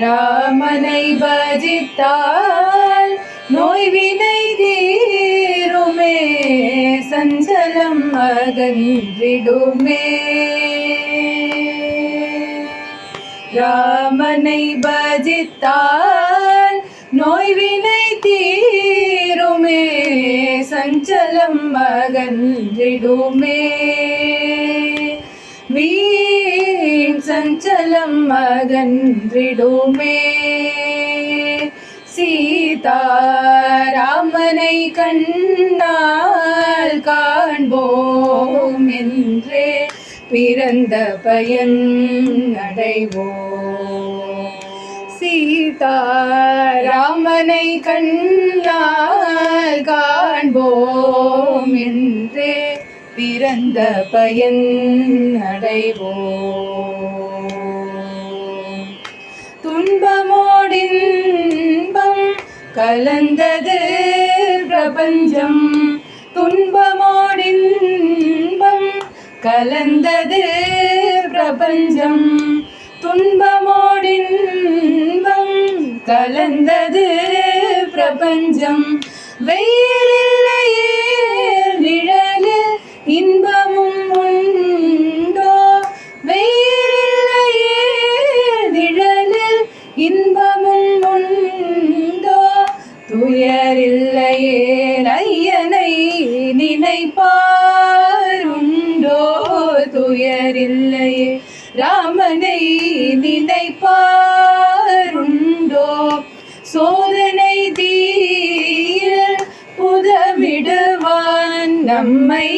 ராமனை பஜித்தால் நோய்வினை தீருமே சஞ்சலம் அகன்றிடுமே. ராமனை பஜித்தால் நோய்வினை தீருமே சஞ்சலம் அகன்றிடுமே. வீ சஞ்சலம் அகன்றிடுமே சீதாராமனை கண்ணால் காண்போம் என்றே பிறந்த பயன் அடைவோம். சீதாராமனை கண்ணால் காண்போம் என்றே பிறந்த பயன் அடைவோம். கலந்தது பிரபஞ்சம். துன்பமோடின்பம் கலந்தது பிரபஞ்சம். துன்பமோடின்பம் கலந்தது பிரபஞ்சம். வெயிலில்லையே நிழலில் இன்பம் நினைப்பாருண்டோ துயரில்லையே ராமனை நினைப்பாருண்டோ? சோதனை தீயில் புதமிடுவான் நம்மை.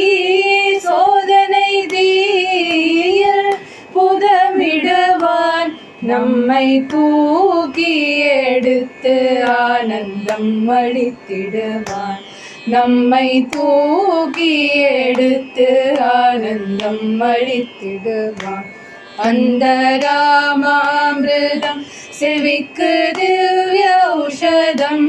சோதனை தீயில் புதமிடுவான் நம்மை தூக்கி எடுத்து ஆனந்தம் அளித்திடுவான். நம்மை தூக்கி எடுத்து ஆனந்தம் அளித்திடுவான். அந்த ராமாமிருதம் செவிக்கு திவ்ய ஔஷதம்.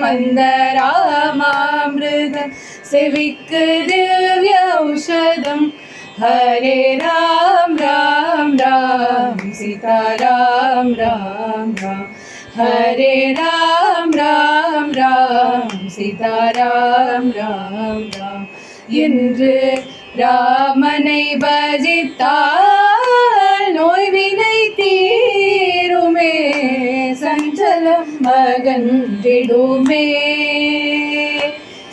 அந்த ராமாமிருதம் செவிக்கு திவ்ய ஔஷதம். ஹரே ராம் ராம் ராம் சீதா ராம் ராம் ராம். ஹரே ராம் ராம் ராம் சீதா ராம் ராம். ராம் என்று ராமனை பஜித்தால் நோய் வினை தீருமே. சஞ்சலம் மகன்றிடுமே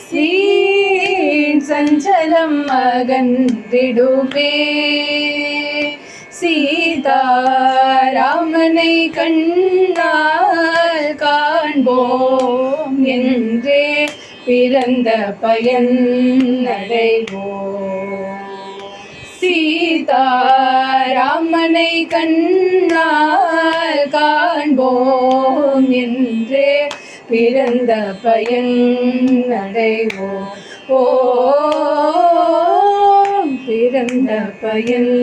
சீன் சஞ்சலம் மகன்றிடுமே சீதாராமனை கண் காண்போம் என்றே பிறந்த பயன் அடைவோம் சீதாராமனை கண்ணால் காண்போம் என்றே பிறந்த பயன் அடைவோம் ஓ பிறந்த பயன்